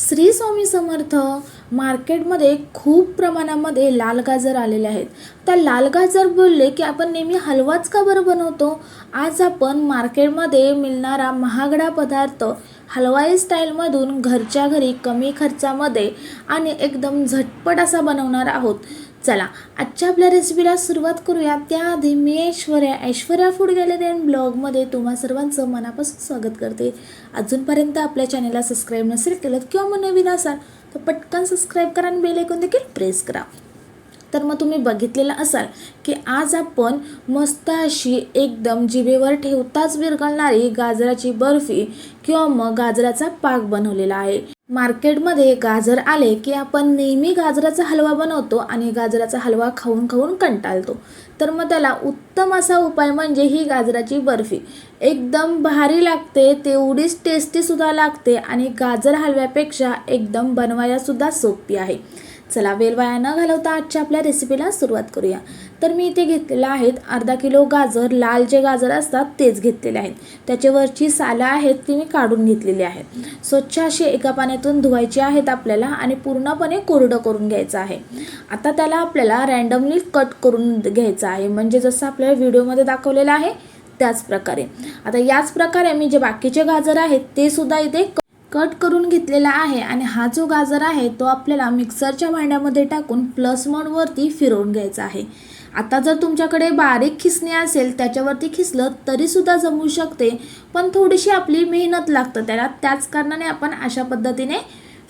श्री स्वामी समर्थ मार्केटमध्ये खूप प्रमाणामध्ये लाल गाजर आलेले आहेत. त्या लाल गाजर बोलले की आपण नेहमी हलवाच का बरं बनवतो? आज आपण मार्केटमध्ये मिळणारा महागडा पदार्थ हलवाई स्टाईलमधून घरच्या घरी कमी खर्चामध्ये आणि एकदम झटपट असा बनवणार आहोत. चला आजच्या आपल्या रेसिपीला सुरुवात करूया. त्याआधी मी Aishwarya Aishwarya food gallery and ब्लॉगमध्ये तुम्हा सर्वांचं मनापासून स्वागत करते. अजूनपर्यंत आपल्या चॅनलला सबस्क्राईब नसेल केलं किंवा मग नवीन असाल तर पटकन सबस्क्राईब करा आणि बेल ऐकून देखील प्रेस करा. तर मग तुम्ही बघितलेलं असाल की आज आपण मस्त अशी एकदम जिभेवर ठेवताच विरघळणारी गाजराची बर्फी किंवा मग गाजराचा पाक बनवलेला आहे. मार्केटमध्ये गाजर आले की आपण नेहमी गाजराचा हलवा बनवतो आणि गाजराचा हलवा खाऊन खाऊन कंटाळतो. तर मग त्याला उत्तम असा उपाय म्हणजे ही गाजराची बर्फी. एकदम भारी लागते तेवढीच टेस्टीसुद्धा लागते आणि गाजर हलव्यापेक्षा एकदम बनवायलासुद्धा सोपी आहे. चला वेल वाया न घालवता आजच्या आपल्या रेसिपीला सुरुवात करूया. तर मी इथे घेतलेलं आहेत अर्धा किलो गाजर लाल जे गाजर असतात तेच घेतलेले आहेत. त्याच्यावरची सालं आहेत ती मी काढून घेतलेली आहेत. स्वच्छ अशी एका पाण्यातून धुवायची आहेत आपल्याला आणि पूर्णपणे कोरडं करून घ्यायचं आहे. आता त्याला आपल्याला रँडमली कट करून घ्यायचं आहे. म्हणजे जसं आपल्याला व्हिडिओमध्ये दाखवलेलं आहे त्याच प्रकारे. आता याच प्रकारे मी जे बाकीचे गाजर आहेत ते सुद्धा इथे कट करून घेतलेला आहे आणि हा जो गाजर आहे तो आपल्याला मिक्सरच्या भांड्यामध्ये टाकून प्लस मोडवरती फिरवून घ्यायचा आहे. आता जर तुमच्याकडे बारीक खिसणी असेल त्याच्यावरती खिसलं तरीसुद्धा जमू शकते पण थोडीशी आपली मेहनत लागतं त्याला. त्याच कारणाने आपण अशा पद्धतीने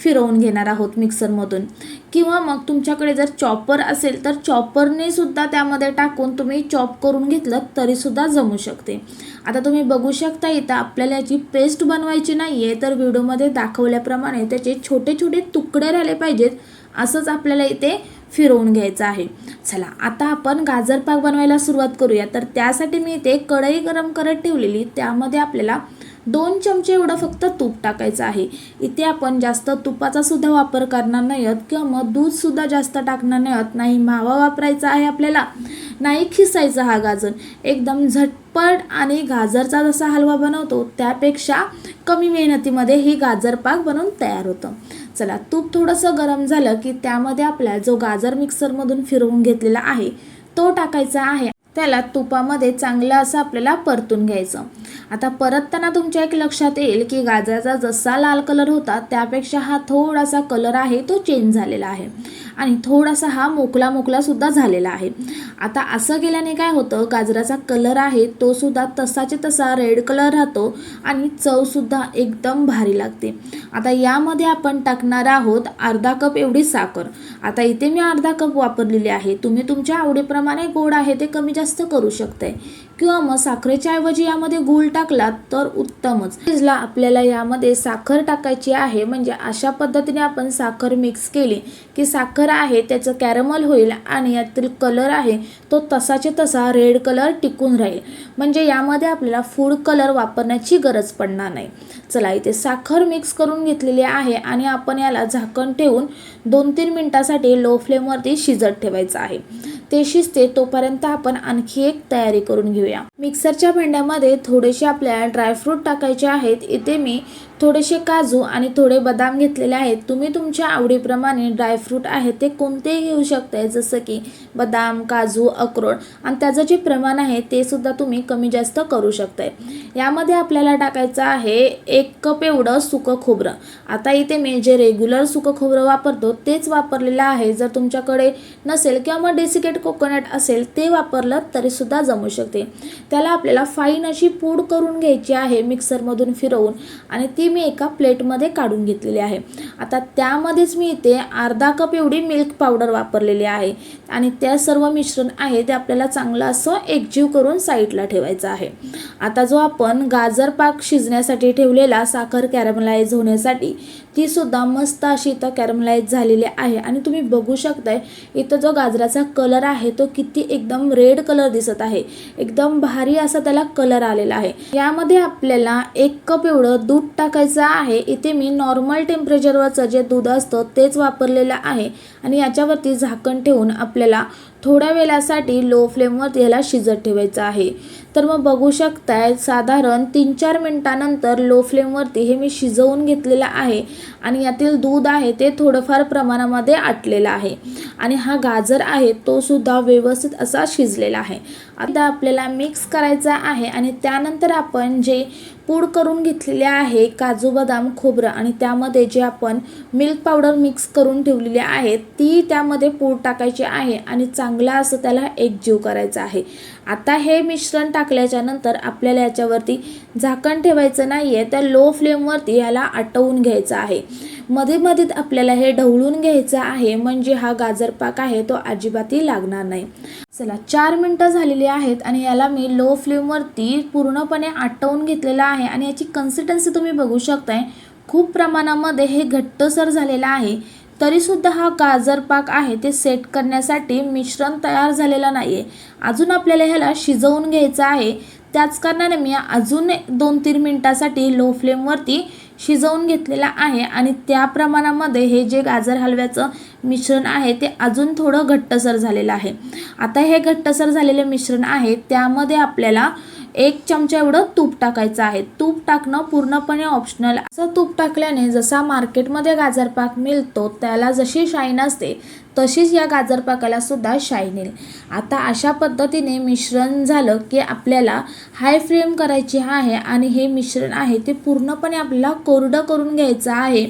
फिरवून घेणार आहोत मिक्सरमधून. किंवा मग तुमच्याकडे जर चॉपर असेल तर चॉपरने सुद्धा त्यामध्ये टाकून तुम्ही चॉप करून घेतलं तरीसुद्धा जमू शकते. आता तुम्ही बघू शकता इथं आपल्याला याची पेस्ट बनवायची नाही आहे तर व्हिडिओमध्ये दाखवल्याप्रमाणे त्याचे छोटे छोटे तुकडे राहिले पाहिजेत असंच आपल्याला इथे फिरवून घ्यायचं आहे. चला आता आपण गाजर पाक बनवायला सुरुवात करूया. तर त्यासाठी मी इथे कढई गरम करत ठेवलेली त्यामध्ये आपल्याला दोन चमचे एवढं फक्त तूप टाकायचं आहे. इथे आपण जास्त तुपाचा सुद्धा वापर करणार नाही आहोत किंवा मग दूधसुद्धा जास्त टाकणार नाही आहोत. नाही मावा वापरायचा आहे आपल्याला नाही खिसायचा हा गाजर. एकदम झटपट आणि गाजरचा जसा हलवा बनवतो त्यापेक्षा कमी मेहनतीमध्ये ही गाजर पाक बनवून तयार होतं. चला तूप थोडंसं गरम झालं की त्यामध्ये आपल्या जो गाजर मिक्सरमधून फिरवून घेतलेला आहे तो टाकायचा आहे. त्याला तुपामध्ये चांगलं असं आपल्याला परतून घ्यायचं. आता परतताना तुमच्या एक लक्षात येईल की गाजराचा जसा लाल कलर होता त्यापेक्षा हा थोडासा कलर आहे तो चेंज झालेला आहे. आणि थोडासा हा मोकला मोकला सुद्धा झालेला आहे. आता असं केल्याने काय होतं गाजराचा कलर आहे तो सुद्धा तसाचे तसा रेड कलर राहतो आणि चवसुद्धा एकदम भारी लागते. आता यामध्ये आपण टाकणार आहोत अर्धा कप एवढी साखर. आता इथे मी अर्धा कप वापरलेली आहे. तुम्ही तुमच्या आवडीप्रमाणे गोड आहे ते कमी जास्त करू शकताय. किंवा मग साखरेच्या ऐवजी यामध्ये गूळ टाकलात तर उत्तमच. शिजला आपल्याला यामध्ये साखर टाकायची आहे म्हणजे अशा पद्धतीने आपण साखर मिक्स केली की साखर आहे त्याचं कॅरमल होईल आणि यातील कलर आहे तो तसाचे तसा रेड कलर टिकून राहील. म्हणजे यामध्ये आपल्याला फूड कलर वापरण्याची गरज पडणार नाही. चला इथे साखर मिक्स करून घेतलेली आहे आणि आपण याला झाकण ठेवून दोन तीन मिनटासाठी लो फ्लेमवरती शिजत ठेवायचं आहे. ते शिजते तोपर्यंत आपण आणखी एक तयारी करून घेऊया. मिक्सरच्या भांड्यामध्ये थोडेसे आपल्याला ड्रायफ्रूट टाकायचे आहेत. इथे मी थोडेसे काजू आणि थोडे बदाम घेतलेले आहेत. तुम्ही तुमच्या आवडीप्रमाणे ड्रायफ्रूट आहे ते कोणतेही घेऊ शकताय. जसं की बदाम काजू अक्रोड आणि त्याचं जे प्रमाण आहे ते सुद्धा तुम्ही कमी जास्त करू शकताय. यामध्ये आपल्याला टाकायचं आहे एक कप एवढं सुकं खोबरं. आता इथे मी जे रेग्युलर सुकं खोबरं वापरतो तेच वापरलेलं आहे. जर तुमच्याकडे नसेल किंवा मग डेसिकेट कोकोनट असेल ते वापरलं तरीसुद्धा जमू शकते. त्याला आपल्याला फाईन अशी पूड करून घ्यायची आहे मिक्सरमधून फिरवून आणि ती मी एका प्लेटमध्ये काढून घेतलेली आहे. आता त्यामध्येच मी इथे अर्धा कप एवढी मिल्क पावडर वापरलेली आहे आणि त्या सर्व मिश्रण आहे ते आपल्याला चांगलं असं एकजीव करून साईडला ठेवायचं आहे. आता जो आपण गाजर पाक शिजण्यासाठी ठेवलेला साखर कॅरमलाइज होण्यासाठी ती सुद्धा मस्त अशी इथं कॅरमलाइज झालेली आहे. आणि तुम्ही बघू शकताय इथं जो गाजराचा कलर आहे तो किती एकदम रेड कलर दिसत आहे. एकदम भारी असा त्याला कलर आलेला आहे. यामध्ये आपल्याला एक कप एवढं दूध टाकायचं आहे. इथे मी नॉर्मल टेम्परेचरवरचं जे दूध असतं तेच वापरलेलं आहे. आणि याच्यावरती झाकण ठेवून आपल्याला थोड्या वेळासाठी लो फ्लेमवरती याला शिजत ठेवायचं आहे. तर मग बघू शकताय साधारण तीन चार मिनटानंतर लो फ्लेमवरती हे मी शिजवून घेतलेलं आहे आणि यातील दूध आहे ते थोडंफार प्रमाणामध्ये आटलेलं आहे. आणि हा गाजर आहे तो सुद्धा व्यवस्थित असा शिजलेला आहे. आता आपल्याला मिक्स करायचा आहे आणि त्यानंतर आपण जे पूड करून घेतलेले आहे काजू बदाम खोबरं आणि त्यामध्ये जे आपण मिल्क पावडर मिक्स करून ठेवलेली आहे ती त्यामध्ये पूड टाकायची आहे आणि चांगला असं त्याला एकजीव करायचा आहे. आता हे मिश्रण टाकल्याच्या नंतर आपल्याला याच्यावरती झाकण ठेवायचं नाही आहे त्या लो फ्लेमवरती याला आटवून घ्यायचं आहे. मध्ये मध्ये आपल्याला हे ढवळून घ्यायचं आहे म्हणजे हा गाजर पाक आहे तो अजिबातही लागणार नाही. चला चार मिनटं झालेली आहेत आणि याला मी लो फ्लेमवरती पूर्णपणे आटवून घेतलेलं आहे आणि याची कन्सिस्टन्सी तुम्ही बघू शकताय. खूप प्रमाणामध्ये हे घट्टसर झालेलं आहे. तरीसुद्धा हा गाजर पाक आहे ते सेट करण्यासाठी मिश्रण तयार झालेलं नाही आहे अजून आपल्याला ह्याला शिजवून घ्यायचं आहे. त्याच कारणाने मी अजून दोन तीन मिनटासाठी लो फ्लेमवरती शिजवून घेतलेला आहे आणि त्या प्रमाणामध्ये हे जे गाजर हलव्याचं मिश्रण आहे ते अजून थोडं घट्टसर झालेलं आहे. आता हे घट्टसर झालेले मिश्रण आहे त्यामध्ये आपल्याला एक चमचा एवढं तूप टाकायचं आहे. तूप टाकणं पूर्णपणे ऑप्शनल असं तूप टाकल्याने जसा मार्केटमध्ये गाजरपाक मिळतो त्याला जशी शाईन असते तशीच या गाजरपाकाला सुद्धा शाईन येईल. आता अशा पद्धतीने मिश्रण झालं की आपल्याला हाय फ्लेम करायची आहे आणि हे मिश्रण आहे ते पूर्णपणे आपल्याला कोरडं करून घ्यायचं आहे.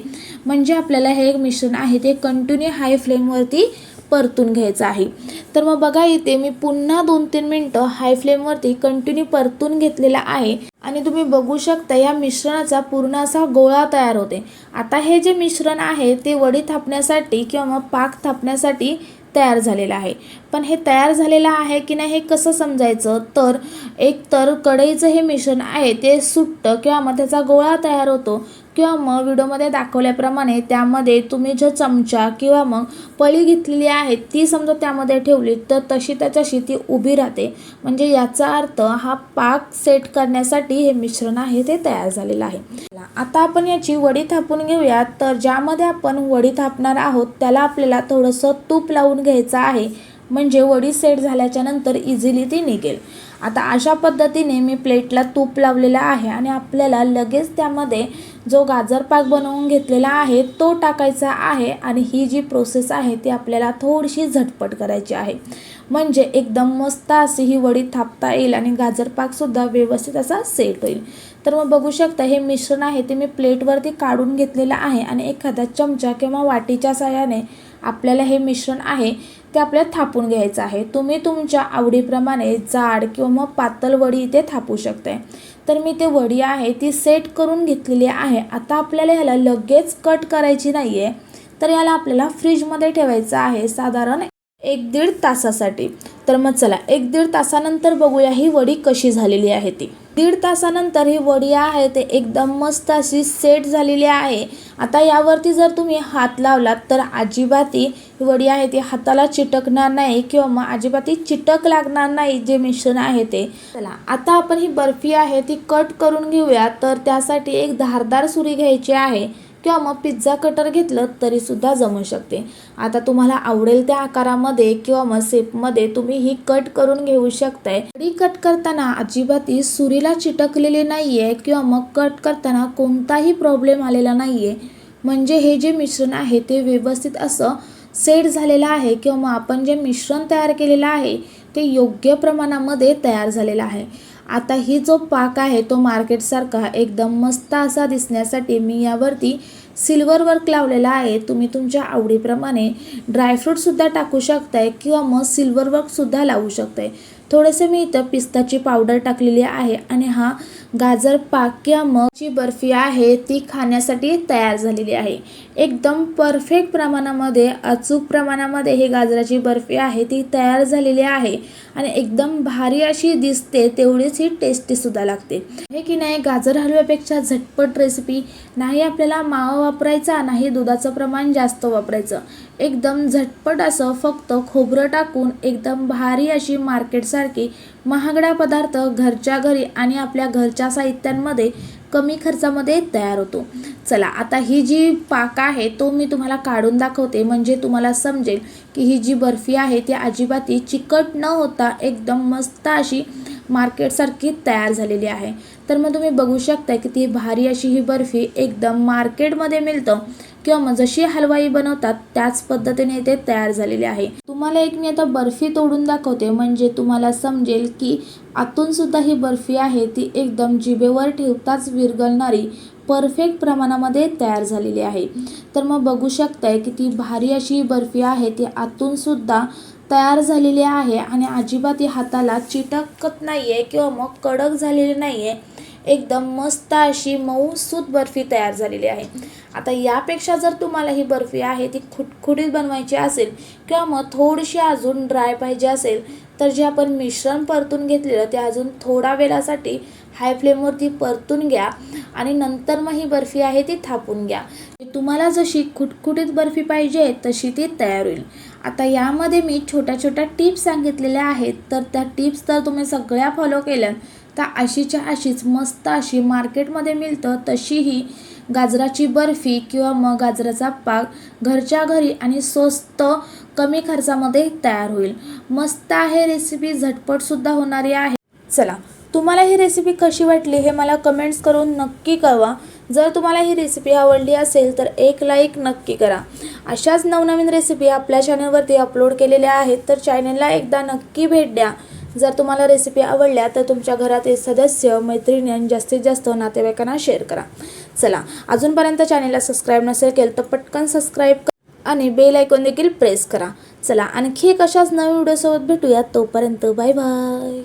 म्हणजे आपल्याला हे मिश्रण आहे ते कंटिन्यू हाय फ्लेमवरती परतून घ्यायचं आहे. तर मग बघा इथे मी पुन्हा दोन तीन मिनटं हाय फ्लेमवरती कंटिन्यू परतून घेतलेला आहे. आणि तुम्ही बघू शकता या मिश्रणाचा पूर्ण असा गोळा तयार होते. आता हे जे मिश्रण आहे ते वडी थापण्यासाठी किंवा मग पाक थापण्यासाठी तयार झालेलं आहे. पण हे तयार झालेलं आहे की नाही हे कसं समजायचं? तर एक तर कढईचं हे मिश्रण आहे ते सुटतं किंवा मग त्याचा गोळा तयार होतो. किंवा मग व्हिडिओमध्ये दाखवल्याप्रमाणे त्यामध्ये तुम्ही जो चमचा किंवा मग पळी घेतलेली आहे ती समजा त्यामध्ये ठेवली तर तशी त्याच्याशी ती उभी राहते. म्हणजे याचा अर्थ हा पाक सेट करण्यासाठी हे मिश्रण आहे ते तयार झालेलं आहे. आता आपण याची वडी थापून घेऊया. तर ज्यामध्ये आपण वडी थापणार आहोत त्याला आपल्याला थोडंसं तूप लावून घ्यायचं आहे. म्हणजे वडी सेट झाल्याच्यानंतर इझिली ती निघेल. आता अशा पद्धतीने मी प्लेटला तूप लावलेलं आहे आणि आपल्याला लगेच त्यामध्ये जो गाजर पाक बनवून घेतलेला आहे तो टाकायचा आहे आणि ही जी प्रोसेस आहे ती आपल्याला थोडीशी झटपट करायची आहे. म्हणजे एकदम मस्त अशी ही वडी थापता येईल आणि गाजर पाकसुद्धा व्यवस्थित असा सेट होईल. तर मग बघू शकता हे मिश्रण आहे ते मी प्लेटवरती काढून घेतलेलं आहे आणि एखाद्या चमचा किंवा वाटीच्या साह्याने आपल्याला हे मिश्रण आहे ते आपल्याला थापून घ्यायचं आहे. तुम्ही तुमच्या आवडीप्रमाणे जाड किंवा मग पातळ वडी इथे थापू शकताय. तर मी ते वडी आहे ती सेट करून घेतलेली आहे. आता आपल्याला ह्याला लगेच कट करायची नाही आहे तर याला आपल्याला फ्रीजमध्ये ठेवायचं आहे. साधारण एक दीड तासासाठी. तर मग चला एक दीड तासानंतर बघूया ही वडी कशी झालेली आहे ती. दीड तासानंतर ही वडी आहे ते एकदम मस्त अशी सेट झालेली आहे. आता यावरती जर तुम्ही हात लावलात तर अजिबाती ही वडी आहे ती हाताला चिटकणार नाही किंवा मग अजिबाती चिटक लागणार नाही जे मिश्रण आहे ते. चला आता आपण ही बर्फी आहे ती कट करून घेऊया. तर त्यासाठी एक धारदार सुरी घ्यायची आहे. किंवा मग पिझ्झा कटर घेतलं तरीसुद्धा जमू शकते. आता तुम्हाला आवडेल त्या आकारामध्ये किंवा मग सेपमध्ये तुम्ही ही कट करून घेऊ शकताय. वडी कट करताना अजिबात ही सुरीला चिटकलेली नाही आहे किंवा मग कट करताना कोणताही प्रॉब्लेम आलेला नाही आहे म्हणजे हे जे मिश्रण आहे ते व्यवस्थित असं सेट झालेलं आहे किंवा मग आपण जे मिश्रण तयार केलेलं आहे ते योग्य प्रमाणामध्ये तयार झालेलं आहे. आता ही जो पाक आहे तो मार्केटसारखा एकदम मस्त असा दिसण्यासाठी मी यावरती सिल्वर वर्क लावलेला आहे. तुम्ही तुमच्या आवडीप्रमाणे ड्रायफ्रूटसुद्धा टाकू शकताय किंवा मग सिल्वर वर्कसुद्धा लावू शकताय. थोडेसे मी इथं पिस्ताची पावडर टाकलेली आहे आणि हा गाजर पाक किंवा मग जी बर्फी आहे ती खाण्यासाठी तयार झालेली आहे. एकदम परफेक्ट प्रमाणामध्ये अचूक प्रमाणामध्ये ही गाजराची बर्फी आहे ती तयार झालेली आहे आणि एकदम भारी अशी दिसते तेवढीच ही टेस्टीसुद्धा लागते. हे की नाही गाजर हलव्यापेक्षा झटपट रेसिपी नाही आपल्याला मावा वापरायचा नाही दुधाचं प्रमाण जास्त वापरायचं. एकदम झटपट असं फक्त खोबरं टाकून एकदम भारी अशी मार्केटसारखी महागडा पदार्थ घरच्या घरी आणि आपल्या घरच्या साहित्यांमध्ये कमी खर्चामध्ये तयार होतो. चला आता ही जी पाक आहे तो मी तुम्हाला काढून दाखवते. म्हणजे तुम्हाला समजेल की ही जी बर्फी आहे ती अजिबात चिकट न होता एकदम मस्त अशी मार्केटसारखी तयार झालेली आहे. तर मग तुम्ही बघू शकता की ती भारी अशी ही बर्फी एकदम मार्केटमध्ये मिळतं. किंवा मग जशी हलवाई बनवतात त्याच पद्धतीने ते तयार झालेले आहे. तुम्हाला एक मी आता बर्फी तोडून दाखवते. म्हणजे तुम्हाला समजेल की आतून सुद्धा ही बर्फी आहे. ती एकदम जिभेवर ठेवताच विरघळणारी परफेक्ट प्रमाणामध्ये तयार झालेली आहे. तर मग बघू शकताय की ती भारी अशी बर्फी आहे. ती आतून सुद्धा तयार झालेली आहे आणि अजिबात ही हाताला चिटकत नाही आहे किंवा मग कडक झालेली नाही आहे एकदम मस्त अशी मऊसूत बर्फी तयार झालेली आहे. आता यापेक्षा जर तुम्हाला ही बर्फी आहे ती खुटखुटीत बनवायची असेल किंवा मग थोडीशी अजून ड्राय पाहिजे असेल तर जे आपण मिश्रण परतून घेतलेलं ते अजून थोडा वेळासाठी हाय फ्लेमवरती परतून घ्या आणि नंतर मग ही बर्फी आहे ती थापून घ्या. म्हणजे तुम्हाला जशी खुटखुटीत बर्फी पाहिजे तशी ती तयार होईल. आता यामध्ये मी छोट्या छोट्या टिप्स सांगितलेल्या आहेत तर त्या टिप्स तर तुम्ही सगळ्या फॉलो केल्या तर अशीच्या अशीच मस्त अशी मार्केटमध्ये मिळतं तशीही गाजराची बर्फी किंवा मग गाजराचा पाक घरच्या घरी आणि स्वस्त कमी खर्चामध्ये तयार होईल. मस्त आहे रेसिपी झटपटसुद्धा होणारी आहे. चला तुम्हाला ही रेसिपी कशी वाटली हे मला कमेंट्स करून नक्की कळवा. जर तुम्हाला ही रेसिपी आवडली असेल तर एक लाईक नक्की करा. अशाच नवनवीन रेसिपी आपल्या चॅनलवरती अपलोड केलेल्या आहेत तर चॅनलला एकदा नक्की भेट द्या. जर तुम्हाला रेसिपी आवडल्या तर तुमच्या घरातील सदस्य मैत्रिणी आणि जास्तीत जास्त नातेवाईकांना शेअर करा. चला. अजूनपर्यंत चॅनलला सबस्क्राईब नसेल केलं तर पटकन सबस्क्राईब करा आणि बेल आयकॉन देखील प्रेस करा. चला आणखी एक अशाच नवीन व्हिडिओसोबत भेटूयात तोपर्यंत बाय बाय